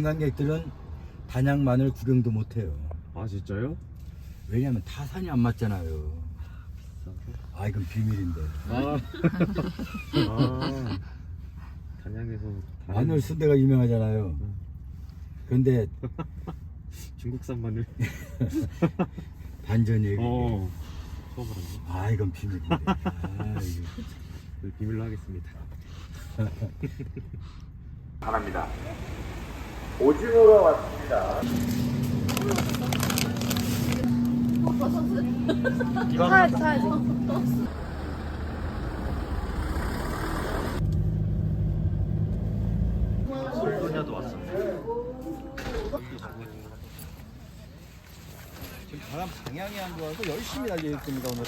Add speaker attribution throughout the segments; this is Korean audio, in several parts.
Speaker 1: 관광객들은 단양만을 구경도 못해요.
Speaker 2: 아 진짜요?
Speaker 1: 왜냐면 타산이 안 맞잖아요. 아 이건 비밀인데.
Speaker 2: 아, 아 단양에서 다른
Speaker 1: 마늘 순대가 유명하잖아요. 근데
Speaker 2: 중국산 마늘.
Speaker 1: 반전이에요. 그게.
Speaker 2: 어 처음 알았네.
Speaker 1: 아 이건 비밀인데. 아, 이거.
Speaker 2: 그 비밀로 하겠습니다.
Speaker 1: 바랍니다. 오징어가 왔습니다.
Speaker 3: 사야지 사야지
Speaker 2: 솔로냐도 왔어.
Speaker 1: 지금 바람 방향이 안 좋아서 열심히 달릴 겁니다 오늘.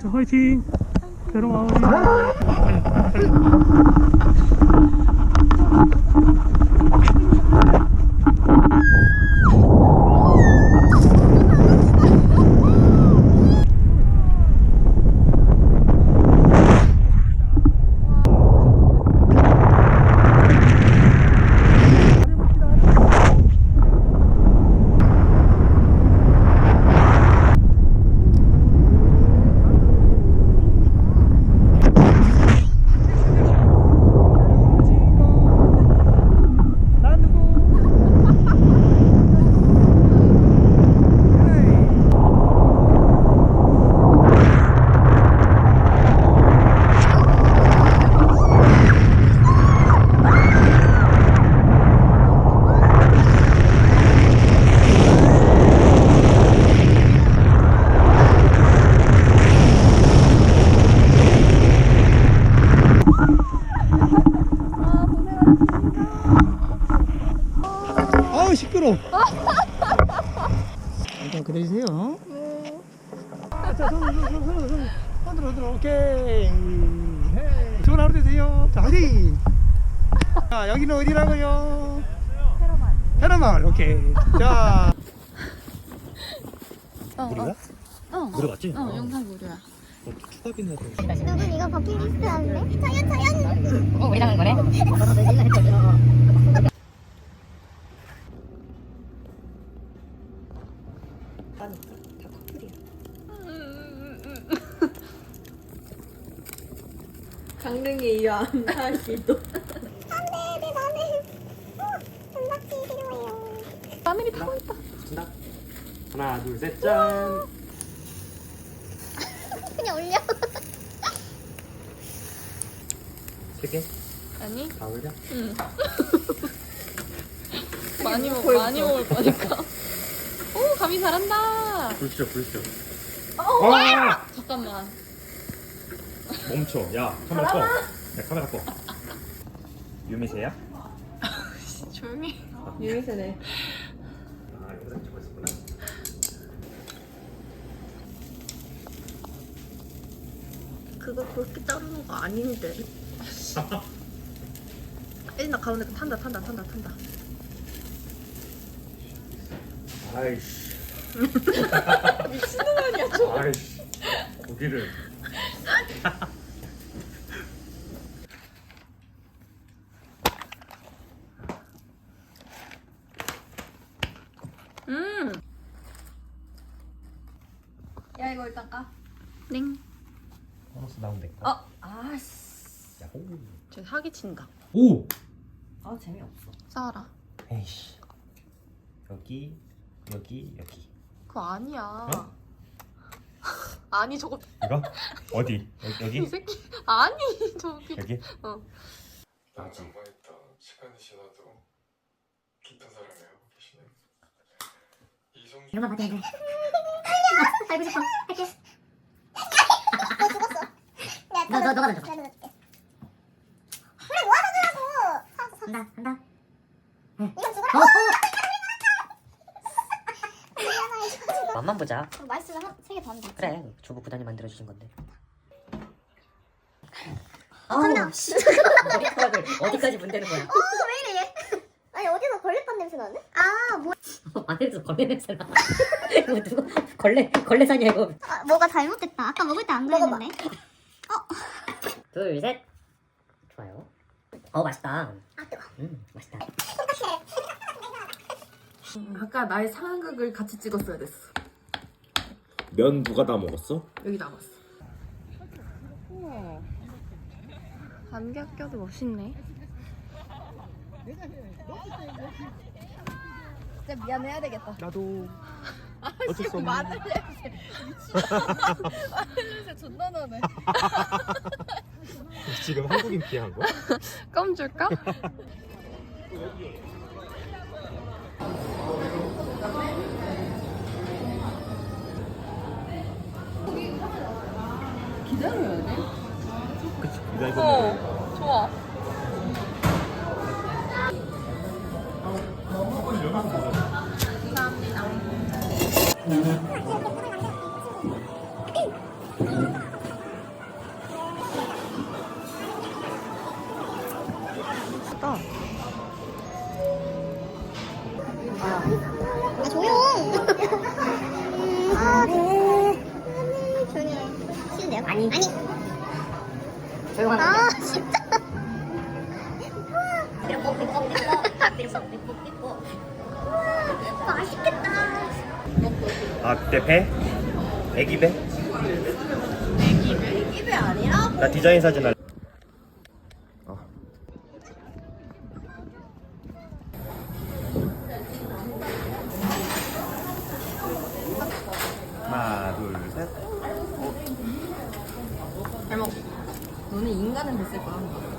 Speaker 4: 자, 화이팅! 배로 마무리. 시끄러. 일단 그러세요. 자, 손, 손, 손, 손, 손, 손으로, 손으로, 오케이. 헤이. 좋은 하루 되세요. 자, 화이팅. 자, 여기는 어디라고요? 헤러마을. 헤러마을, 오케이. 자.
Speaker 1: 우리가?
Speaker 3: 어,
Speaker 2: 들어갔지?
Speaker 3: 어 영상 무료야
Speaker 1: 추가비는
Speaker 5: 누군 이거 버킷리스트 아닌데? 자연 자연!
Speaker 6: 어, 우리 당한 거네?
Speaker 3: 강릉에 이어 안하기도
Speaker 5: 안돼 어, 전박지 필요해요
Speaker 3: 마늘이 타고 있다
Speaker 2: 간다. 하나 둘셋 짠.
Speaker 5: 그냥 올려
Speaker 2: 세 개?
Speaker 3: 아니
Speaker 2: 다 올려?
Speaker 3: 응 많이 먹 많이 먹을 거니까 오 감이 잘한다
Speaker 2: 불쇼 불쇼.
Speaker 3: 어,
Speaker 2: 아!
Speaker 3: 잠깐만
Speaker 2: 멈춰. 야 카메라 꺼. 야 카메라 꺼. 유미세야?
Speaker 3: 조용히 유미세네
Speaker 2: 아 영상 찍고 있었구나.
Speaker 7: 그거 그렇게 자르는 거 아닌데. 에나 가운데 탄다 탄다 탄다 탄다.
Speaker 2: 아이씨. 미친놈 아니야 저. 아이씨. 고기를.
Speaker 3: 야 이거 일단 까
Speaker 2: 보너스 나온 데.
Speaker 7: 어 아씨.
Speaker 2: 야호.
Speaker 7: 쟤 사기 친다.
Speaker 2: 오.
Speaker 7: 아 재미없어.
Speaker 3: 싸라
Speaker 2: 에이씨. 여기 여기 여기.
Speaker 3: 그거 아니야
Speaker 2: 어?
Speaker 3: 아니 저거
Speaker 2: 이거 어디? 여- 여기?
Speaker 3: 이 새끼 아니 저기
Speaker 2: 여기?
Speaker 8: 맞아. 했다 시간이 지나도 깊은 하고 계시네. 이성준
Speaker 6: 이거 봐봐, 이거. 알고 싶어. 할게.
Speaker 5: 너 죽었어 야,
Speaker 6: 너, 너, 너가 던져.
Speaker 5: 내가 넣어줄게 그래 뭐 하는 거라고
Speaker 6: 간다, 간다.
Speaker 5: 이거 죽어
Speaker 6: 어, 맛만 보자.
Speaker 5: 맛있으면 한, 세개 더 한다
Speaker 6: 그래, 주부 부단이 만들어 주신 건데.
Speaker 5: 카메라.
Speaker 6: 어우, 씨. 머리카락을 어디까지 문대는 거야?
Speaker 5: 어 왜 이래 얘 아니 어디서 뻔 냄새 나네? 아, 뭐,
Speaker 6: 안에서 걸레 냄새 나. 이거 누가 걸레 걸레산이야 이거.
Speaker 5: 아, 뭐가 잘못됐다. 아까 먹을 때안 그랬는데.
Speaker 6: 둘 셋. 좋아요. 어 맛있다.
Speaker 5: 아, 뜨거.
Speaker 6: 음 맛있다.
Speaker 3: 아까 나의 상황극을 같이 찍었어야 됐어.
Speaker 2: 면 누가 다 먹었어?
Speaker 3: 여기 남았어. 안개 껴도 멋있네. 진짜 미안해야 되겠다.
Speaker 1: 나도 어쩔 수 없네.
Speaker 3: 마늘 냄새. 마늘 냄새 존나 나네.
Speaker 2: 지금 한국인 피한 거야?
Speaker 3: 껌 줄까? 기다려야 돼?
Speaker 2: 그치 기다리고
Speaker 3: 어, 좋아.
Speaker 5: 아, 조용. 음, 아, 네. 아니, 조용히 해. 싫은데요? 아니. 아니.
Speaker 6: 조용한
Speaker 5: 아, 진짜. 맛있겠다.
Speaker 2: 아 그때 배? 애기 배? 애기 배 아니라? 나 디자인 사진 할 어. 하나 둘셋
Speaker 3: 잘 먹. 너는 인간은 됐을 거야.